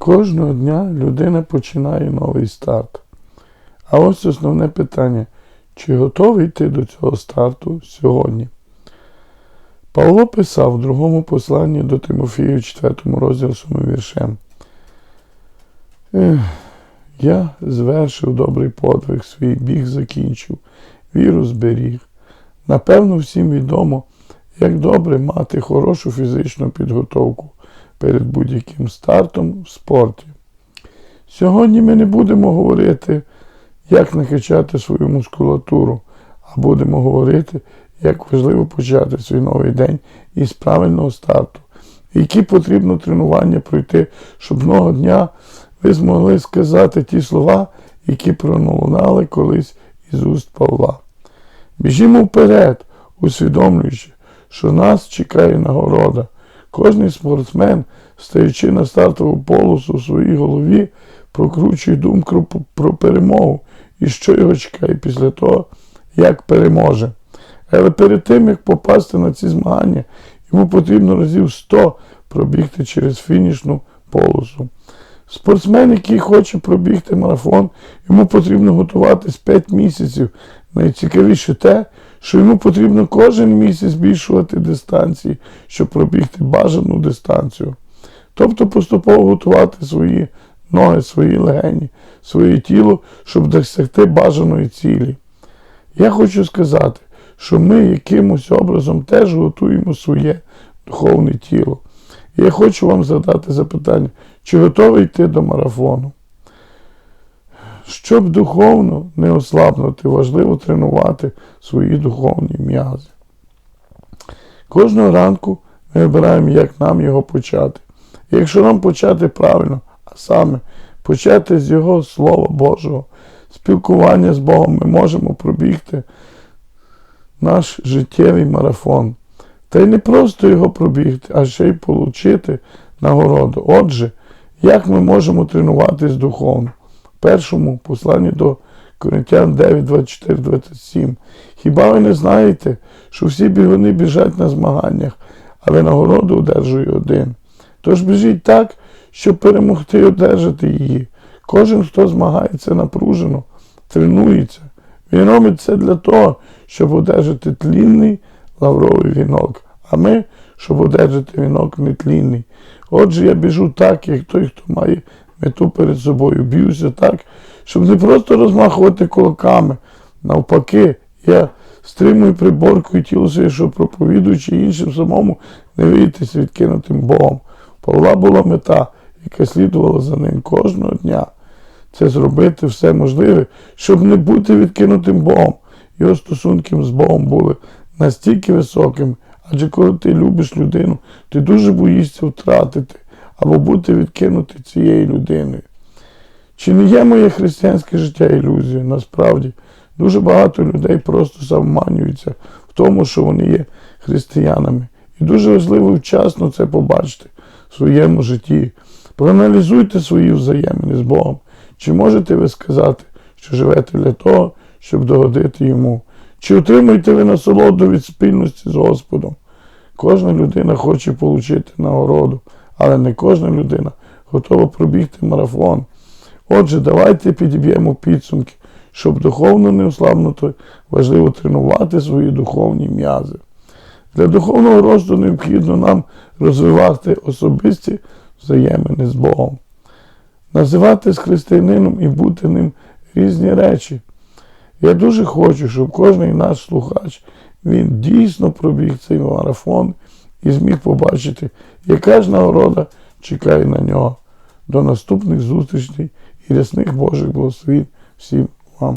Кожного дня людина починає новий старт. А ось основне питання: чи готовий ти до цього старту сьогодні? Павло писав в другому посланні до Тимофію, 4 розділі 7 віршем. Я звершив добрий подвиг, свій біг закінчив, віру зберіг. Напевно, всім відомо, як добре мати хорошу фізичну підготовку перед будь-яким стартом в спорті. Сьогодні ми не будемо говорити, як накачати свою мускулатуру, а будемо говорити, як важливо почати свій новий день із правильного старту, які потрібно тренування пройти, щоб одного дня ви змогли сказати ті слова, які пролунали колись із уст Павла. Біжімо вперед, усвідомлюючи, що нас чекає нагорода. Кожний спортсмен, стаючи на стартову полосу в своїй голові, прокручує думку про перемогу і що його чекає після того, як переможе. Але перед тим, як попасти на ці змагання, йому потрібно разів 100 пробігти через фінішну полосу. Спортсмен, який хоче пробігти марафон, йому потрібно готуватись 5 місяців. Найцікавіше те, що йому потрібно кожен місяць збільшувати дистанції, щоб пробігти бажану дистанцію. Тобто поступово готувати свої ноги, свої легені, своє тіло, щоб досягти бажаної цілі. Я хочу сказати, що ми якимось образом теж готуємо своє духовне тіло. І я хочу вам задати запитання, чи готовий йти до марафону? Щоб духовно не ослабнути, важливо тренувати свої духовні м'язи. Кожного ранку ми вибираємо, як нам його почати. І якщо нам почати правильно, а саме почати з Його Слова Божого, спілкування з Богом, ми можемо пробігти наш життєвий марафон. Та й не просто його пробігти, а ще й отримати нагороду. Отже, як ми можемо тренуватись духовно? Першому посланні до Коринтян 9, 24, 27. Хіба ви не знаєте, що всі бігуни біжать на змаганнях, але нагороду одержує один? Тож біжіть так, щоб перемогти і одержати її. Кожен, хто змагається напружено, тренується. Він робить це для того, щоб одержати тлінний лавровий вінок, а ми, щоб одержати вінок нетлінний. Отже, я біжу так, як той, хто має мету перед собою. Б'юся так, щоб не просто розмахувати кулаками. Навпаки, я стримую приборкою тіло своє, щоб проповідуючи іншим самому не вийтись відкинутим Богом. Павла була мета, яка слідувала за ним кожного дня. Це зробити все можливе, щоб не бути відкинутим Богом. Його стосунки з Богом були настільки високими, адже коли ти любиш людину, ти дуже боїшся втратити або бути відкинутий цією людиною. Чи не є моє християнське життя ілюзією? Насправді, дуже багато людей просто самоманюються в тому, що вони є християнами. І дуже важливо вчасно це побачити в своєму житті. Проаналізуйте свої взаємини з Богом. Чи можете ви сказати, що живете для того, щоб догодити йому? Чи отримуєте ви насолоду від спільності з Господом? Кожна людина хоче отримати нагороду, але не кожна людина готова пробігти марафон. Отже, давайте підіб'ємо підсумки, щоб духовно не ослабнути, важливо тренувати свої духовні м'язи. Для духовного росту необхідно нам розвивати особисті взаємини з Богом, називати з християнином і бути ним різні речі. Я дуже хочу, щоб кожен наш слухач він дійсно пробіг цей марафон і зміг побачити, яка ж нагорода чекає на нього. До наступних зустрічей і рясних Божих благословень всім вам.